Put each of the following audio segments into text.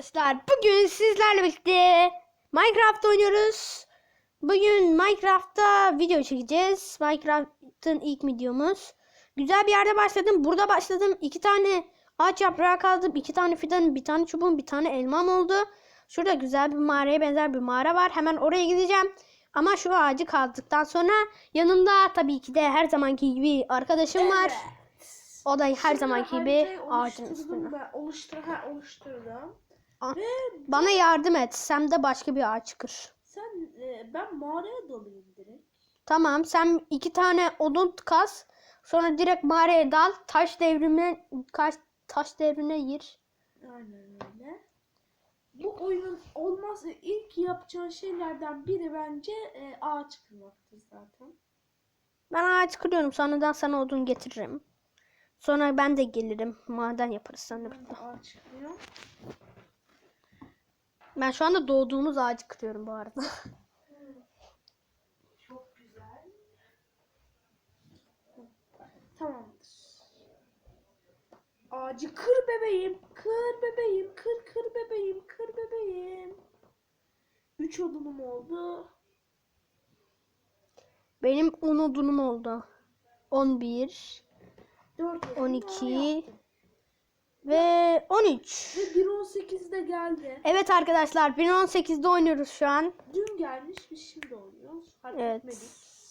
arkadaşlar. Bugün sizlerle birlikte Minecraft oynuyoruz. Bugün Minecraft'ta video çekeceğiz. Minecraft'ın ilk videomuz. Güzel bir yerde başladım. Burada başladım. İki tane ağaç yaprağı kaldım. iki tane fidan, bir tane çubuğum, bir tane elmam oldu. Şurada güzel bir mağaraya benzer bir mağara var. Hemen oraya gideceğim. Ama şu ağacı kazdıktan sonra yanımda tabii ki de her zamanki gibi arkadaşım var. O da her Şimdi zamanki gibi ağacın. Ben oluştur ha, oluşturdum. Aa, Ve Bana yardım et. Sen de başka bir ağaç kır. sen e, ben mağaraya dalayım direkt. Tamam sen iki tane odun kaz. Sonra direkt mağaraya dal. Taş devrimine kaç taş devrine gir. Aynen öyle. Bu oyunun olmazsa ilk yapacağın şeylerden biri bence e, ağaç kırmaktır zaten. Ben ağaç kırıyorum. Sonradan sana odun getiririm. Sonra ben de gelirim. Maden yaparız seninle Ben de ağaç kırıyorum. Ben şu anda doğduğumuz ağacı kırıyorum bu arada. Çok güzel. Tamamdır. Ağacı kır bebeğim, kır bebeğim, kır kır bebeğim, kır bebeğim. Üç odunum oldu. Benim 10 odunum oldu. 11, Dört odun daha 12 yaptım. Ve 13. Ve 1.18'de geldi. Evet arkadaşlar 1.18'de oynuyoruz şu an. Dün gelmiş biz şimdi oynuyoruz. Fark Evet. etmedik.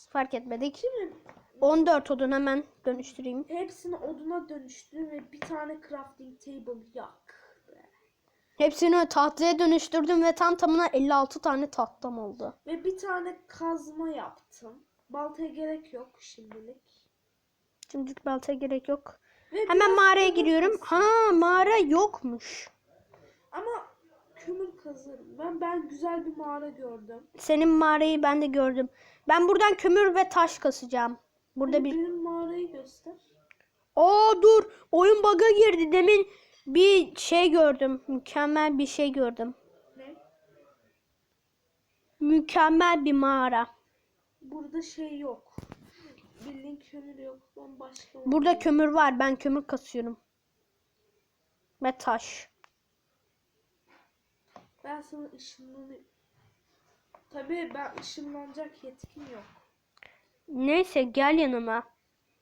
Fark etmedik. Şimdi 14 odun hemen dönüştüreyim. hepsini oduna dönüştür ve bir tane crafting table yak. be. Hepsini tahtaya dönüştürdüm ve tam tamına 56 tane tahtam oldu. Ve bir tane kazma yaptım. Baltaya gerek yok şimdilik. Şimdilik baltaya gerek yok. Ve Hemen mağaraya giriyorum. Ha mağara yokmuş. Ama kömür kazarım. Ben ben güzel bir mağara gördüm. Senin mağarayı ben de gördüm. Ben buradan kömür ve taş kasacağım. Burada bir... Benim mağarayı göster. Aa dur. Oyun bug'a girdi. Demin bir şey gördüm. Mükemmel bir şey gördüm. Ne? Mükemmel bir mağara. Burada şey yok. Bildiğin kömür yok. Ben başka Burada kömür var. Ben kömür kasıyorum. Ve taş. Ben sana ışınlanı... Tabii ben ışınlanacak yetkim yok. Neyse gel yanıma.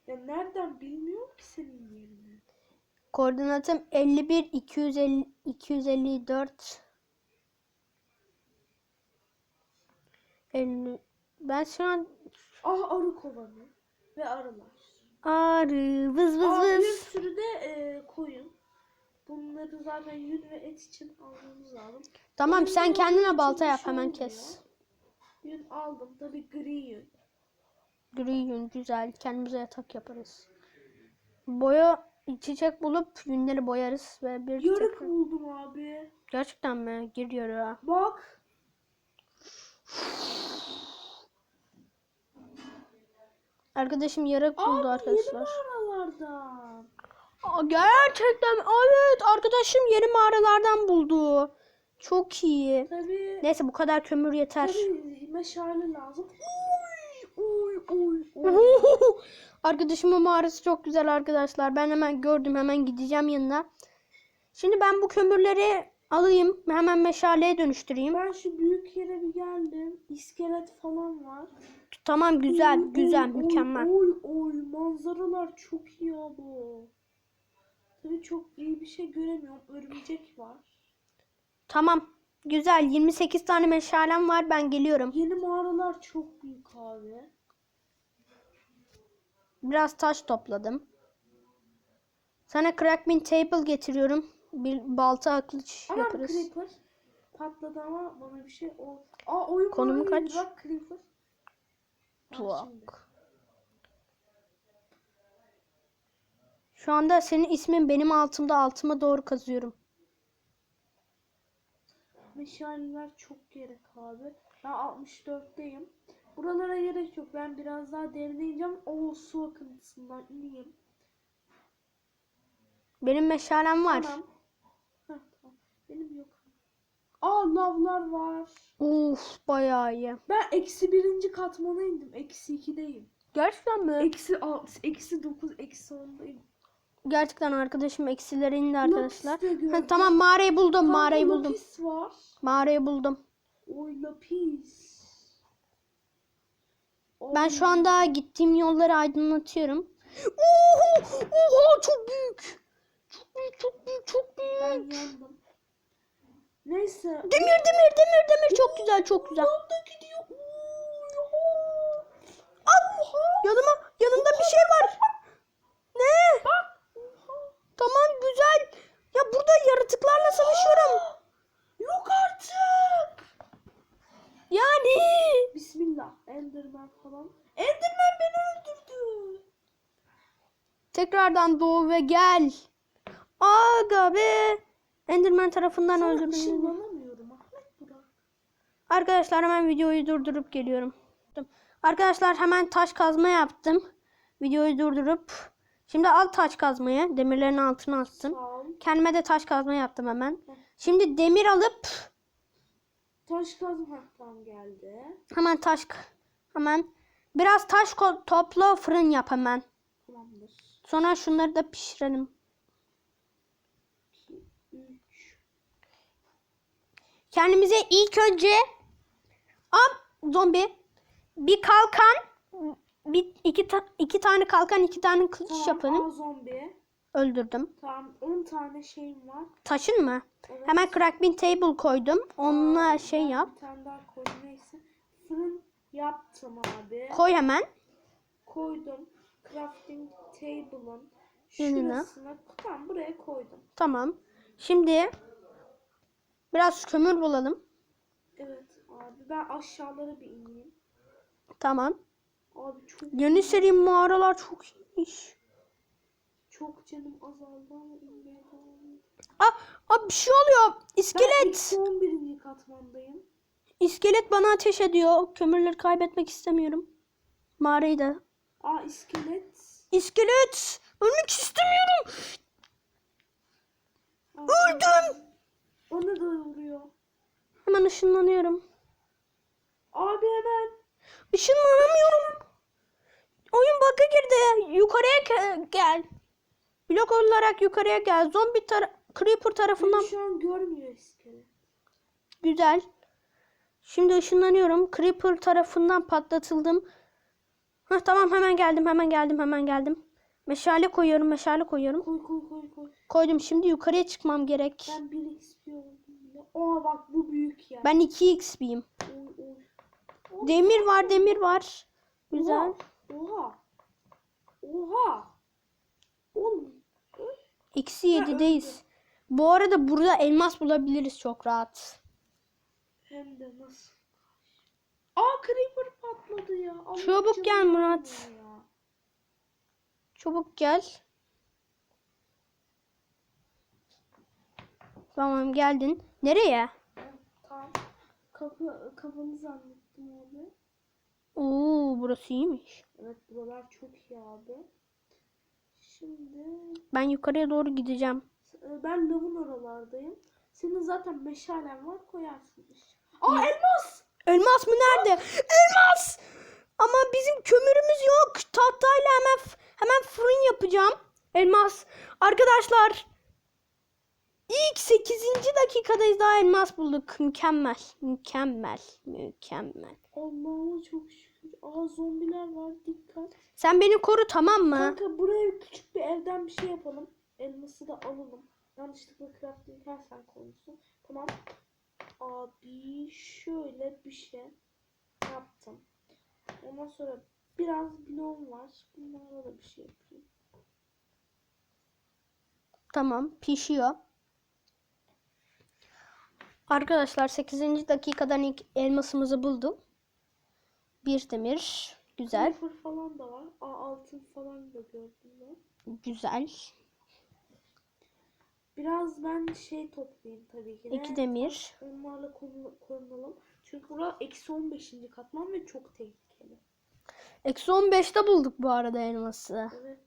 Ya nereden bilmiyorum ki senin yerini. Koordinatım 51 250 254 50 Ben şu an Ah arı kovanı ve arılar. arı vız vız Aa, bir vız. sürü de e, koyun. Bunları zaten yün ve et için almamız lazım. Tamam sen kendine balta yap hemen kes. Yün aldım. Tabii gri yün. Gri yün güzel. Kendimize yatak yaparız. Boya çiçek bulup yünleri boyarız ve bir Yarık tekrar- buldum abi. Gerçekten mi? Giriyor ya. Bak. Arkadaşım yarık buldu Abi arkadaşlar. mağaralardan. Aa, gerçekten? Evet arkadaşım yeni mağaralardan buldu. Çok iyi. Tabii. Neyse bu kadar kömür yeter. Tabii meşale lazım. Oy oy oy oy. Arkadaşımın mağarası çok güzel arkadaşlar. Ben hemen gördüm. Hemen gideceğim yanına. Şimdi ben bu kömürleri alayım. Hemen meşaleye dönüştüreyim. Ben şu büyük yere bir geldim. İskelet falan var. Tamam güzel Oy, güzel oy, mükemmel. Oy oy manzaralar çok iyi abi. Tabii çok iyi bir şey göremiyorum. Örümcek var. Tamam güzel 28 tane meşalem var ben geliyorum. Yeni mağaralar çok büyük abi. Biraz taş topladım. Sana crafting table getiriyorum. Bir balta kılıç Anam yaparız. Creeper. Patladı ama bana bir şey ol. Aa oyun Konumu kaç? Bak Creeper. Tuak. Şu anda senin ismin benim altımda altıma doğru kazıyorum. Meşaleler çok gerek abi. Ben 64'teyim. Buralara gerek yok. Ben biraz daha derine ineceğim. O su akıntısından ineyim. Benim meşalem var. Tamam. Benim yok. Aa lavlar var. Uf bayağı iyi. Ben eksi birinci katmana indim. Eksi ikideyim. Gerçekten mi? Eksi altı, eksi dokuz, eksi ondayım. Gerçekten arkadaşım eksileri indi arkadaşlar. Ha, tamam mağarayı buldum. Kanka, Mağarayı buldum. Lapis var. Mağarayı buldum. Oy lapis. Ben şu anda gittiğim yolları aydınlatıyorum. Oho! Oha çok büyük. Çok büyük, çok büyük, çok Ben büyük. yandım. Neyse. Demir, demir, demir, demir. Çok güzel, çok güzel. Yolda gidiyor. Yanıma, yanımda bir şey var. Ne? Bak. Tamam, güzel. Ya burada yaratıklarla savaşıyorum. Yok artık. Yani. Bismillah. Enderman falan. Enderman beni öldürdü. Tekrardan doğu ve gel. Aga be. Enderman tarafından Burak. Arkadaşlar hemen videoyu durdurup geliyorum. Arkadaşlar hemen taş kazma yaptım. Videoyu durdurup. Şimdi al taş kazmayı. Demirlerin altına ol. Kendime de taş kazma yaptım hemen. Şimdi demir alıp Taş kazma haktan geldi. hemen taş hemen biraz taş topla fırın yap hemen. Tamamdır. Sonra şunları da pişirelim. 2, 3. Kendimize ilk önce Am zombi bir kalkan bir iki ta- iki tane kalkan iki tane kılıç Tamam yapalım. al zombi. Öldürdüm. Tamam 10 tane şeyim var. Taşın mı? Evet. Hemen crafting table koydum. Onunla Aa, şey yap. Bir tane daha koydum neyse. Fırın yaptım abi. Koy hemen. koydum. Crafting table'ın şurasına tamam buraya koydum. Tamam. Şimdi biraz kömür bulalım. Evet abi ben aşağılara bir ineyim. Tamam. Abi çok Yeni seri mağaralar çok iyiymiş. çok canım azaldı ama inmeye devam. Ah, ah bir şey oluyor. Ben İskelet. eksi 11. katmandayım. İskelet bana ateş ediyor. Kömürleri kaybetmek istemiyorum. Mağarayı da. Aa iskelet. İskelet. Ölmek istemiyorum. Aa, Öldüm. Bana da vuruyor. Hemen ışınlanıyorum. Abi hemen. Işınlanamıyorum. Oyun bug'a girdi. Yukarıya gel. Blok olarak yukarıya gel. Zombi tara Creeper tarafından Beni şu an görmüyor iskelet. güzel. Şimdi ışınlanıyorum. Creeper tarafından patlatıldım. Heh, tamam hemen geldim hemen geldim hemen geldim. Meşale koyuyorum meşale koyuyorum. Koy koy koy koy. Koydum şimdi yukarıya çıkmam gerek. Ben 1 XP oldum bile. Aa bak bu büyük yer. Ben 2 XP'yim. Demir var demir var. Güzel. Oha. Oha. Oğlum. Eksi 7'deyiz. Bu arada burada elmas bulabiliriz çok rahat. Hem de nasıl? Aa creeper patladı ya. Allah Çabuk gel Murat. ya. Çabuk gel. Tamam geldin. Nereye? Tamam. Kapı, kapını zannettim abi. Oo burası iyiymiş. Evet buralar çok iyi abi. Şimdi Ben yukarıya doğru gideceğim. e, ben lavın oralardayım. Senin zaten meşalen var koyarsın. Aa elmas! Elmas mı nerede? Elmas! Ama bizim kömürümüz yok. Tahtayla hemen hemen fırın yapacağım. Elmas. Arkadaşlar ilk 8. dakikadayız daha elmas bulduk. Mükemmel. Mükemmel. Mükemmel. Allah'ıma çok şükür. Aa zombiler var dikkat. Sen beni koru tamam mı? Kanka buraya küçük bir evden bir şey yapalım. Elması da alalım. Yanlışlıkla crafting her sen koymuşsun. Tamam. Abi şöyle bir şey yaptım. Ondan sonra biraz bloğum var. Bunlara da bir şey yapayım. Tamam pişiyor. Arkadaşlar 8. dakikadan ilk elmasımızı buldum. Bir demir. Güzel. Creeper falan da var. Aa altın falan da gördüm ben. Güzel. Biraz ben şey toplayayım tabii ki de. İki demir. Onlarla korunalım. Çünkü bura eksi 15. katman ve çok tehlikeli. Eksi 15'te bulduk bu arada elması. Evet.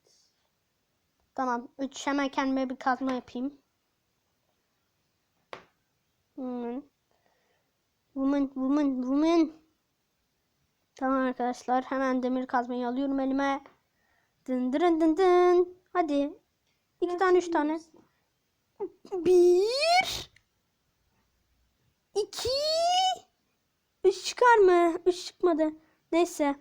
Tamam. 3 hemen kendime bir kazma yapayım. Woman. Woman, woman, woman. Tamam arkadaşlar. Hemen demir kazmayı alıyorum elime. Dın dın dın dın. Hadi. İki tane üç tane. Bir. iki, Üç çıkar mı? Üç çıkmadı. Neyse.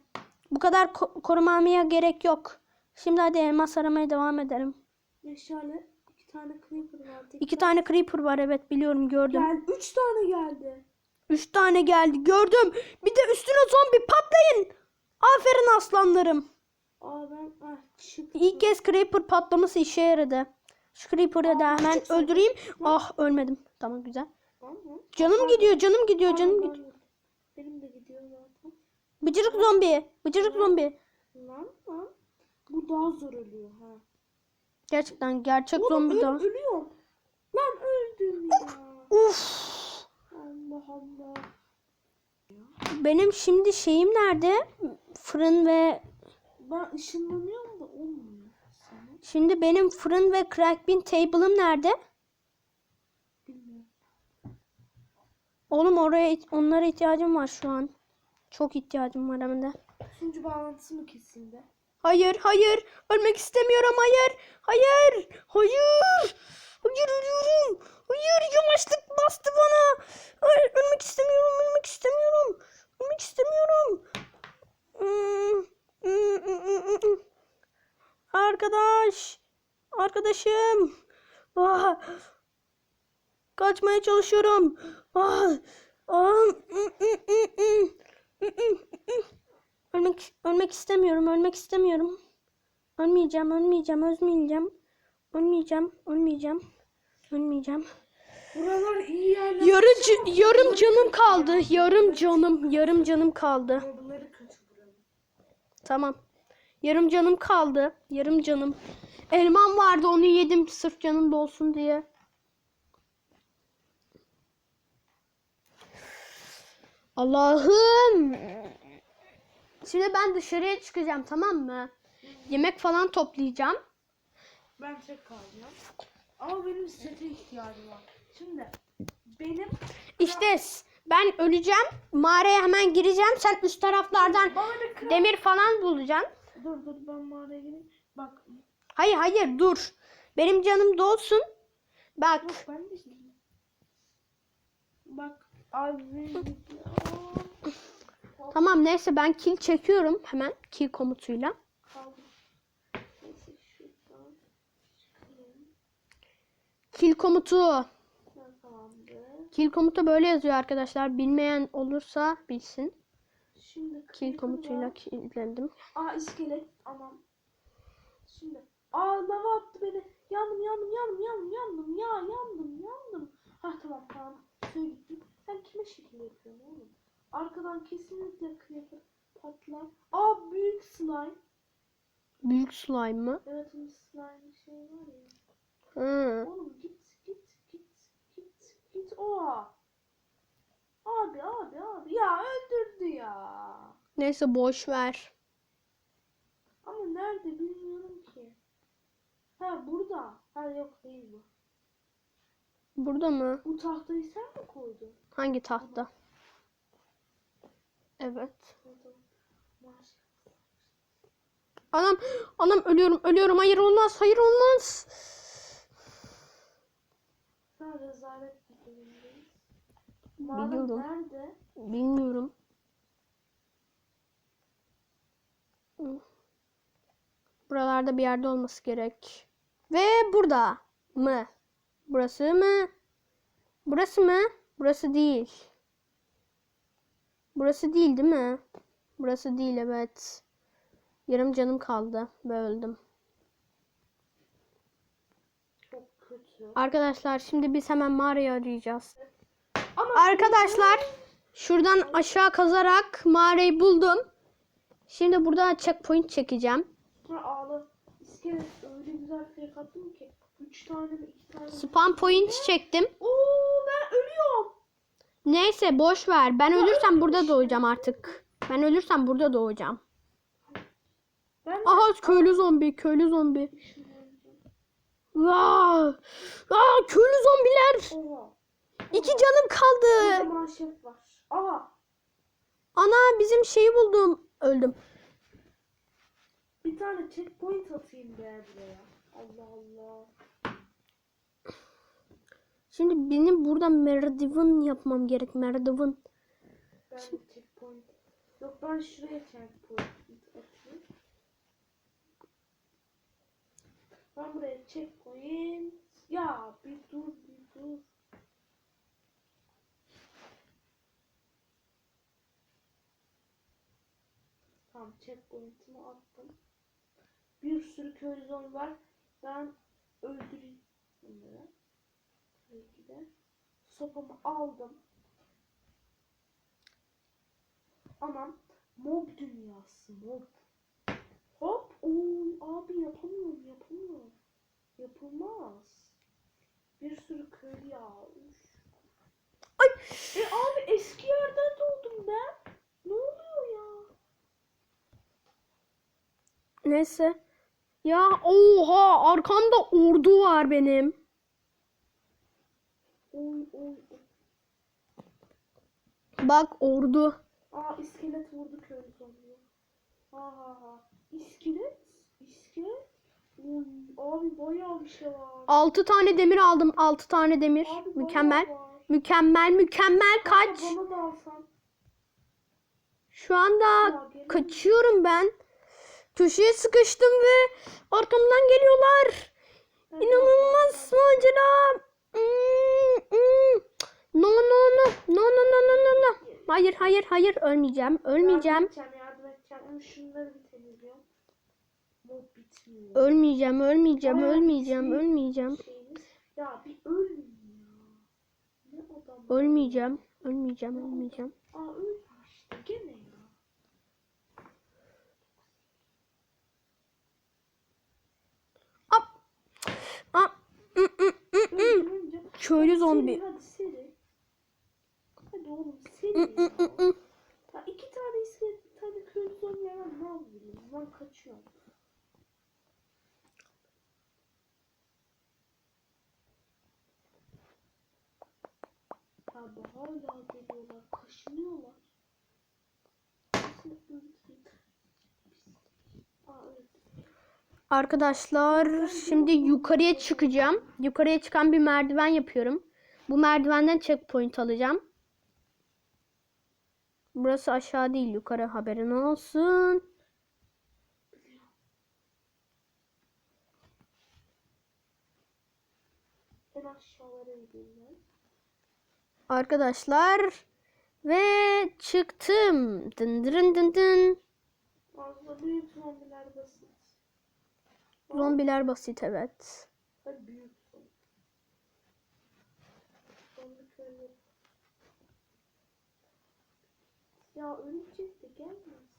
Bu kadar ko- korumamaya gerek yok. Şimdi hadi elmas aramaya devam edelim. Meşale. iki tane creeper var. İki tane creeper var evet biliyorum gördüm. Gel. Üç tane geldi. Üç tane geldi gördüm. Bir de üstüne zombi patlayın. Aferin aslanlarım. Aa ben ah. İlk kez creeper patlaması işe yaradı. Şu creeper'ı da Aa, hemen zor. öldüreyim. Ah ölmedim. Tamam güzel. Tamam? Canım gidiyor canım gidiyor canım gidiyor. Benim de gidiyor zaten. Bıcırık zombi. Bıcırık zombi. Lan lan. Bu daha zor ölüyor ha. Gerçekten gerçek Oğlum zombi öl- daha. ölüyorum. Lan öldüm ya. Uf. Allah Allah. Benim şimdi şeyim nerede? Fırın ve Ben ışınlanıyorum da olmuyor sana. şimdi benim fırın ve crack bin table'ım nerede? Bilmiyorum. Oğlum oraya onlara ihtiyacım var şu an. Çok ihtiyacım var hem de. Sunucu bağlantısı mı kesildi? Hayır, hayır. Ölmek istemiyorum. Hayır. Hayır. Hayır. Hayır ölüyorum. Hayır yavaşlık bastı bana. Hayır, ölmek istemiyorum. Ölmek istemiyorum. Ölmek istemiyorum. Hmm, hmm, hmm. Arkadaş. Arkadaşım. Ah. Kaçmaya çalışıyorum. Ah. Ah. Ölmek ölmek istemiyorum. Ölmek istemiyorum. Ölmeyeceğim, ölmeyeceğim, ölmeyeceğim. Ölmeyeceğim, ölmeyeceğim. Ölmeyeceğim. Buralar iyi yerler. Yarı ca- yarım canım kaldı. Yarım canım, yarım canım kaldı. Tamam. Yarım canım kaldı. Yarım canım. Elmam vardı onu yedim sırf canım dolsun diye. Allah'ım. Şimdi ben dışarıya çıkacağım tamam mı? Yemek falan toplayacağım. Ben tek kalacağım. Ama benim sete ihtiyacım var. Şimdi benim İşte ben öleceğim. Mağaraya hemen gireceğim. Sen üst taraflardan demir falan bulacaksın. Dur dur ben mağaraya gireyim. Bak Hayır hayır dur. Benim canım dolsun. Bak. Yok ben de. Bak abi. Tamam neyse ben kill çekiyorum hemen kill komutuyla. Kill komutu. Kill komutu böyle yazıyor arkadaşlar. Bilmeyen olursa bilsin. Şimdi Kill komutuyla var. killlendim. Aa iskelet. Anam. Şimdi. Aa lava attı beni. Yandım yandım yandım yandım yandım ya yandım yandım. Ha tamam tamam. Suya gittim. Sen kime şekil yapıyorsun oğlum? Arkadan kesinlikle creeper patlar. Aa büyük slime. Büyük slime mı? Evet onun slime şey var ya. Hı. Oğlum git git git git git oha. Abi abi abi ya öldürdü ya. Neyse boş ver. Ama nerede bilmiyorum ki. Ha burada. Ha yok değil bu. Burada mı? Bu tahtayı sen mi koydun? Hangi tahta? Evet. Anam, anam ölüyorum, ölüyorum. Hayır olmaz, hayır olmaz. Rezalet Biliyorum. nerede? Bilmiyorum. Buralarda bir yerde olması gerek. Ve burada mı? Burası mı? Burası mı? Burası değil. Burası değil değil mi? Burası değil evet. Yarım canım kaldı ve öldüm. Arkadaşlar şimdi biz hemen mağarayı arayacağız. Ama Arkadaşlar şuradan aşağı kazarak mağarayı buldum. Şimdi burada checkpoint çekeceğim. Ha, ağla. İskelet öyle güzel fake attım ki. Üç tane mi iki tane mi? Spam point çektim. Oo ben ölüyorum. Neyse boş ver. Ben ölürsem burada doğacağım artık. Ben ölürsem burada doğacağım. Ben Aha köylü zombi, köylü zombi. Vaa! Aa, köylü zombiler. Oha. İki canım kaldı. Kocaman şef var. Aha. Ana bizim şeyi buldum. Öldüm. Bir tane checkpoint atayım be buraya. Allah Allah. Şimdi benim burada merdiven yapmam gerek. Merdiven. Ben de checkpoint. Yok ben şuraya checkpoint. Ben buraya checkpoint. Ya bir dur bir dur. Tamam checkpoint'imi attım. Bir sürü köylü zombi var. Ben öldüreyim bunları. Tabii ki. Sopamı aldım. Anam mob dünyası mob. Hop oy abi yapamıyorum yapamıyorum. Yapılmaz. Bir sürü köylü ya. Üf. Ay. E abi eski yerden doğdum ben. Ne oluyor ya? Neyse. Ya oha arkamda ordu var benim. Oy oy. Bak ordu. Aa iskelet vurdu köylü zombiye. Ha ha ha. İskelet? İskelet? Oy abi bayağı bir şey var. 6 tane demir aldım. 6 tane demir. Abi Mükemmel. var. Mükemmel mükemmel kaç. Abi Bana da alsan. Şu anda Ya, kaçıyorum ben. Köşeye sıkıştım ve arkamdan geliyorlar. Hayır hayır hayır ölmeyeceğim. Ölmeyeceğim. Yardım edeceğim, yardım edeceğim. Ama şunları bir temizliyorum. Mob bitmiyor. Ölmeyeceğim, ölmeyeceğim, ölmeyeceğim, ölmeyeceğim. Şeyiniz. Ya bir ölmeyin ya. Ne adam. Ölmeyeceğim, ölmeyeceğim, ölmeyeceğim. Aa öldüm işte gene ya. Ap. Ap. Köylü zombi. Hadi seri. Oğlum mm, ya. Ya iki tane iskelet bir tane köylü zombi hemen ne yapayım? Ben kaçıyorum. Abi hala geliyorlar. Kaşınıyorlar. Arkadaşlar şimdi yukarıya çıkacağım. Yukarıya çıkan bir merdiven yapıyorum. Bu merdivenden checkpoint alacağım. Burası aşağı değil yukarı haberin olsun. Arkadaşlar ve çıktım. Dın dın dın dın. Fazla büyük zombiler basit. Zombiler basit evet. Hadi büyük zombi. Zombi köylü. Ya örümcek de gelmez.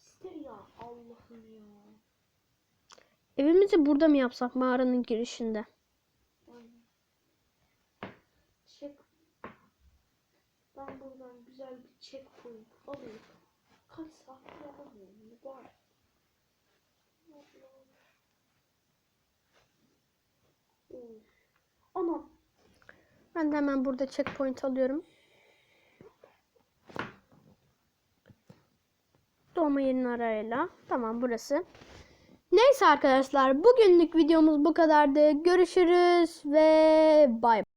İşte ya Allah'ım ya. Evimizi burada mı yapsak mağaranın girişinde? Check. Ben buradan güzel bir checkpoint alayım. Kaç saat alamıyorum mübarek. Anam. Ben de hemen burada checkpoint alıyorum. Doğma yerini arayla. Tamam burası. Neyse arkadaşlar bugünlük videomuz bu kadardı. Görüşürüz ve bay bay.